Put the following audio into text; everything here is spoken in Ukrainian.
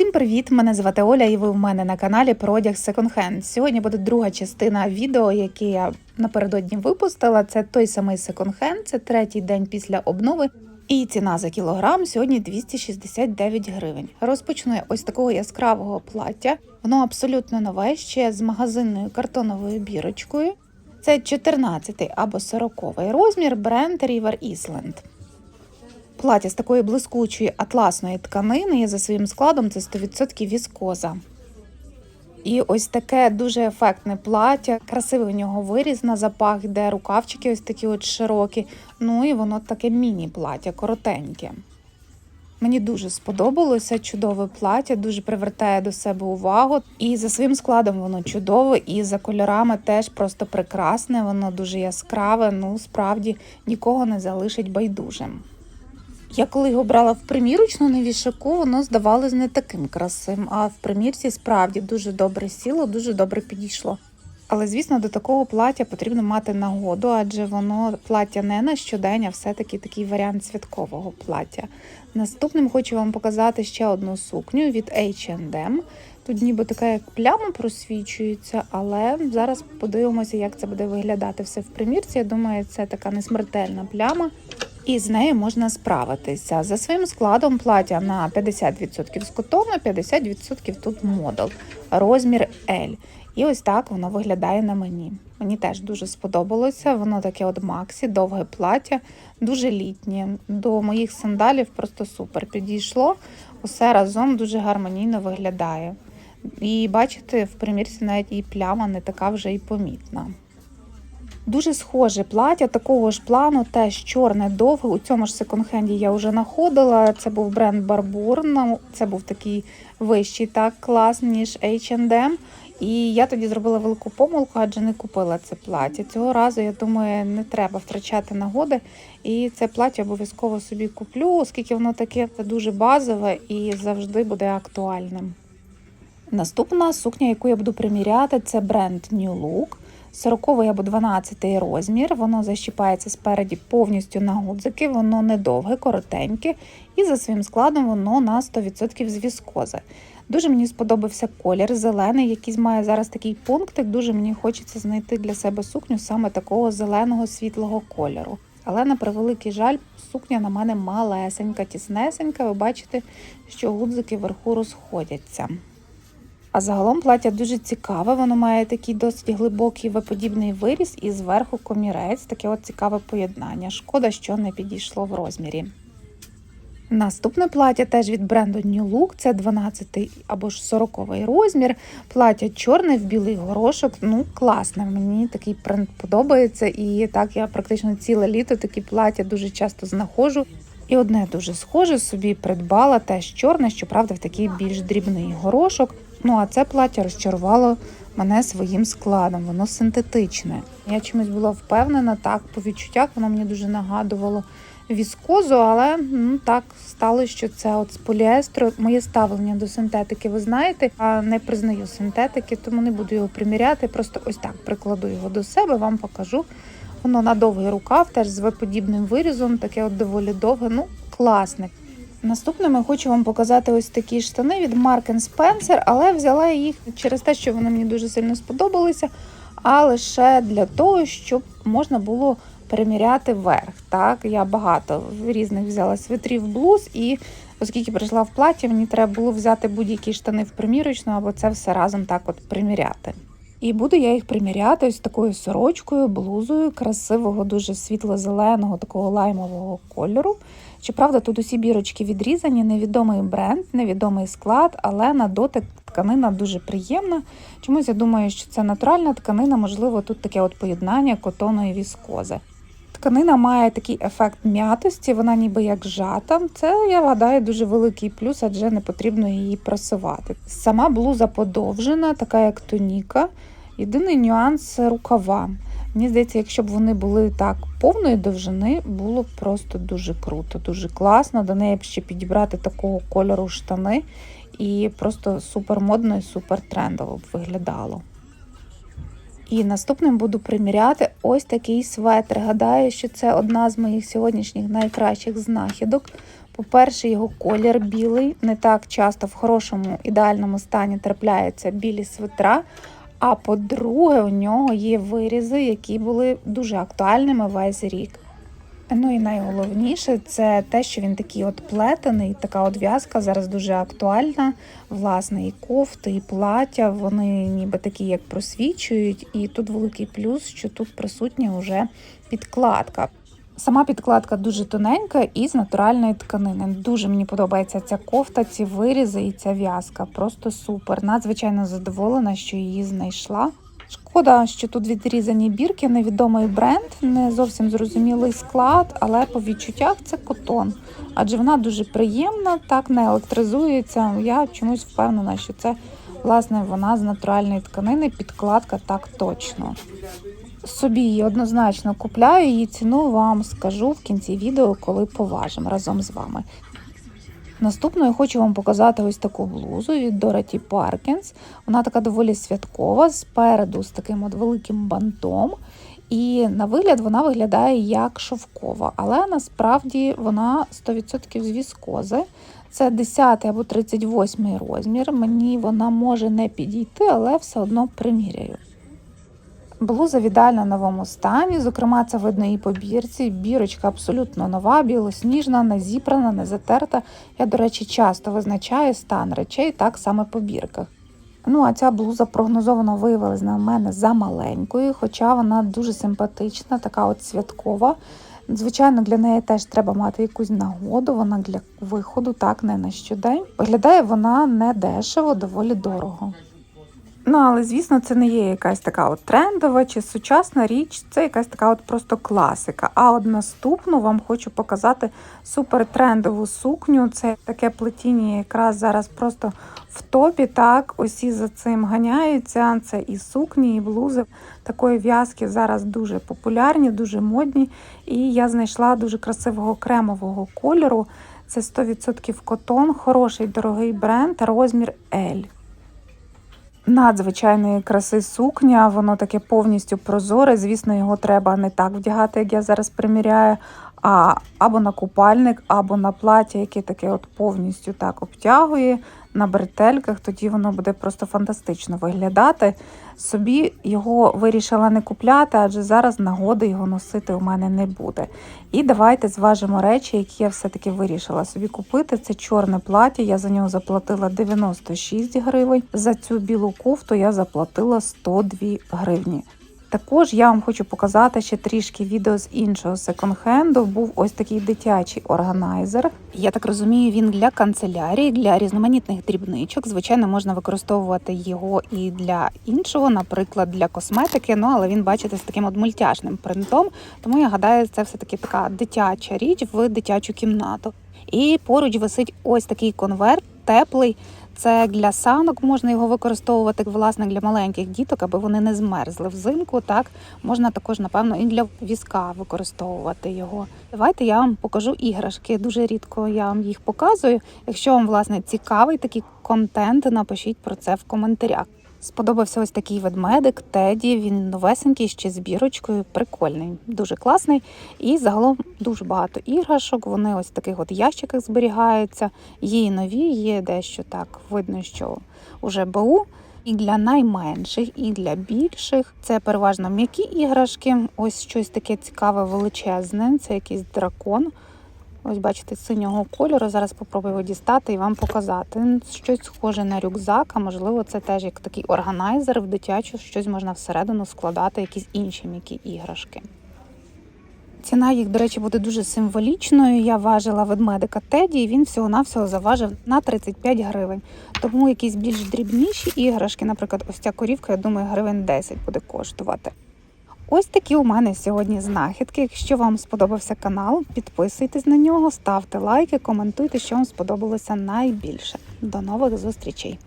Усім привіт! Мене звати Оля, і ви в мене на каналі про одяг Second Hand. Сьогодні буде друга частина відео, яке я напередодні випустила. Це той самий Second Hand, це третій день після обнови. І ціна за кілограм сьогодні 269 гривень. Розпочну я ось такого яскравого плаття. Воно абсолютно нове, ще з магазинною картоновою бірочкою. Це 14 або 40 розмір бренд River Island. Плаття з такої блискучої атласної тканини і за своїм складом це 100% віскоза. І ось таке дуже ефектне плаття, красивий у нього виріз на запах, де рукавчики ось такі от широкі. Ну і воно таке міні-плаття, коротеньке. Мені дуже сподобалося чудове плаття, дуже привертає до себе увагу. І за своїм складом воно чудове, і за кольорами теж просто прекрасне, воно дуже яскраве, ну справді нікого не залишить байдужим. Я коли його брала в примірочну на вішаку, воно здавалось не таким красивим, а в примірці справді дуже добре сіло, дуже добре підійшло. Але, звісно, до такого плаття потрібно мати нагоду, адже воно плаття не на щодень, а все-таки такий варіант святкового плаття. Наступним хочу вам показати ще одну сукню від H&M. Тут ніби така як пляма просвічується, але зараз подивимося, як це буде виглядати все в примірці. Я думаю, це така несмертельна пляма. І з нею можна справитися. За своїм складом плаття на 50% з котону, 50% тут модел, розмір L. І ось так воно виглядає на мені. Мені теж дуже сподобалося. Воно таке от Максі, довге плаття, дуже літнє. До моїх сандалів просто супер підійшло. Усе разом дуже гармонійно виглядає. І бачите, в примірці навіть і пляма не така вже і помітна. Дуже схоже плаття такого ж плану, теж чорне довге. У цьому ж секонд-хенді я вже знаходила. Це був бренд Barbour, це був такий вищий так клас, ніж H&M. І я тоді зробила велику помилку, адже не купила це плаття. Цього разу, я думаю, не треба втрачати нагоди. І це плаття обов'язково собі куплю, оскільки воно таке дуже базове і завжди буде актуальним. Наступна сукня, яку я буду приміряти, це бренд New Look. 40 або 12 розмір, воно защіпається спереді повністю на гудзики, воно недовге, коротеньке, і за своїм складом воно на 100% з віскози. Дуже мені сподобався колір зелений, який має зараз такий пунктик. Дуже мені хочеться знайти для себе сукню саме такого зеленого світлого кольору. Але на превеликий жаль, сукня на мене малесенька, тіснесенька. Ви бачите, що гудзики вверху розходяться. А загалом плаття дуже цікаве, воно має такий досить глибокий веподібний виріс і зверху комірець, таке от цікаве поєднання. Шкода, що не підійшло в розмірі. Наступне плаття теж від бренду New Look, це 12 або ж 40 розмір. Плаття чорне в білий горошок. Ну, класне. Мені такий принт подобається. І так я практично ціле літо такі плаття дуже часто знаходжу. І одне дуже схоже собі придбала теж чорне, щоправда, в такий більш дрібний горошок. Ну а це плаття розчарувало мене своїм складом, воно синтетичне. Я чомусь була впевнена, так, по відчуттях воно мені дуже нагадувало віскозу, але ну, так стало, що це от з поліестру. Моє ставлення до синтетики, ви знаєте, а не признаю синтетики, тому не буду його приміряти. Просто ось так прикладу його до себе, вам покажу. Воно на довгий рукав, теж з веподібним вирізом, таке от доволі довге, ну класне. Наступним я хочу вам показати ось такі штани від Mark Spencer, але взяла їх через те, що вони мені дуже сильно сподобалися, а лише для того, щоб можна було переміряти верх. Так, Я багато різних взяла свитрів блуз, і оскільки прийшла в платі, мені треба було взяти будь-які штани в примірочну, або це все разом так от приміряти. І буду я їх приміряти ось такою сорочкою, блузою, красивого, дуже світло-зеленого, такого лаймового кольору. Щоправда, тут усі бірочки відрізані, невідомий бренд, невідомий склад, але на дотик тканина дуже приємна. Чомусь я думаю, що це натуральна тканина, можливо, тут таке от поєднання котону і віскози. Тканина має такий ефект м'ятості, вона ніби як жата. Це, я гадаю, дуже великий плюс, адже не потрібно її просувати. Сама блуза подовжена, така як тоніка. Єдиний нюанс рукава. Мені здається, якщо б вони були так повної довжини, було б просто дуже круто, дуже класно. До неї б ще підібрати такого кольору штани, і просто супер модно і супер трендово б виглядало. І наступним буду приміряти ось такий светр. Гадаю, що це одна з моїх сьогоднішніх найкращих знахідок. По-перше, його колір білий, не так часто в хорошому ідеальному стані трапляються білі светра. А по-друге, у нього є вирізи, які були дуже актуальними весь рік. Ну і найголовніше це те, що він такий от плетений, така от в'язка зараз дуже актуальна. Власне, і кофти, і плаття, вони ніби такі, як просвічують. І тут великий плюс, що тут присутня вже підкладка. Сама підкладка дуже тоненька і з натуральної тканини. Дуже мені подобається ця кофта, ці вирізи і ця в'язка. Просто супер. Надзвичайно задоволена, що її знайшла. Шкода, що тут відрізані бірки, невідомий бренд, не зовсім зрозумілий склад, але по відчуттях це котон. Адже вона дуже приємна, так не електризується. Я чомусь впевнена, що це власне вона з натуральної тканини, підкладка так точно. Собі її однозначно купляю, її ціну вам скажу в кінці відео, коли поважимо разом з вами. Наступною хочу вам показати ось таку блузу від Dorothy Parkins. Вона така доволі святкова, спереду з таким от великим бантом. І на вигляд вона виглядає як шовкова, але насправді вона 100% з віскози. Це 10 або 38 розмір. Мені вона може не підійти, але все одно приміряю. Блуза в ідеально новому стані, зокрема, це видно і по бірці. Бірочка абсолютно нова, білосніжна, не зібрана, не затерта. Я, до речі, часто визначаю стан речей так саме по бірках. Ну, а ця блуза прогнозовано виявилась на мене за маленькою, хоча вона дуже симпатична, така от святкова. Звичайно, для неї теж треба мати якусь нагоду, вона для виходу, так, не на щодень. Виглядає вона не дешево, доволі дорого. Ну, але звісно, це не є якась така от трендова чи сучасна річ, це якась така от просто класика. А от наступну вам хочу показати супертрендову сукню. Це таке плетіння, якраз зараз просто в топі. Так, усі за цим ганяються. Це і сукні, і блузи. Такої в'язки зараз дуже популярні, дуже модні. І я знайшла дуже красивого кремового кольору. Це 100% котон, хороший дорогий бренд, розмір L надзвичайної краси сукня, воно таке повністю прозоре. Звісно, його треба не так вдягати, як я зараз приміряю, а або на купальник, або на плаття, яке таке от повністю так обтягує на бретельках. Тоді воно буде просто фантастично виглядати. Собі його вирішила не купляти, адже зараз нагоди його носити у мене не буде. І давайте зважимо речі, які я все-таки вирішила собі купити. Це чорне плаття. Я за нього заплатила 96 гривень. За цю білу кофту я заплатила 102 гривні. Також я вам хочу показати ще трішки відео з іншого секонд-хенду. Був ось такий дитячий органайзер. Я так розумію, він для канцелярії, для різноманітних дрібничок. Звичайно, можна використовувати його і для іншого, наприклад, для косметики. Ну але він, бачите, з таким от мультяшним принтом. Тому я гадаю, це все таки така дитяча річ в дитячу кімнату. І поруч висить ось такий конверт, теплий. Це для санок можна його використовувати власне для маленьких діток, аби вони не змерзли взимку. Так можна також, напевно, і для візка використовувати його. Давайте я вам покажу іграшки. Дуже рідко я вам їх показую. Якщо вам власне цікавий такий контент, напишіть про це в коментарях. Сподобався ось такий ведмедик, Теді. Він новесенький, ще з бірочкою, прикольний, дуже класний. І загалом дуже багато іграшок. Вони ось в таких от ящиках зберігаються. Є нові, є дещо так. Видно, що вже БУ. І для найменших, і для більших. Це переважно м'які іграшки. Ось щось таке цікаве, величезне. Це якийсь дракон. Ось, бачите, синього кольору. Зараз спробую його дістати і вам показати. Щось схоже на рюкзак, а можливо, це теж як такий органайзер в дитячу, щось можна всередину складати, якісь інші м'які іграшки. Ціна їх, до речі, буде дуже символічною. Я важила ведмедика Теді, і він всього-навсього заважив на 35 гривень. Тому якісь більш дрібніші іграшки, наприклад, ось ця корівка, я думаю, гривень 10 буде коштувати. Ось такі у мене сьогодні знахідки. Якщо вам сподобався канал, підписуйтесь на нього, ставте лайки, коментуйте, що вам сподобалося найбільше. До нових зустрічей!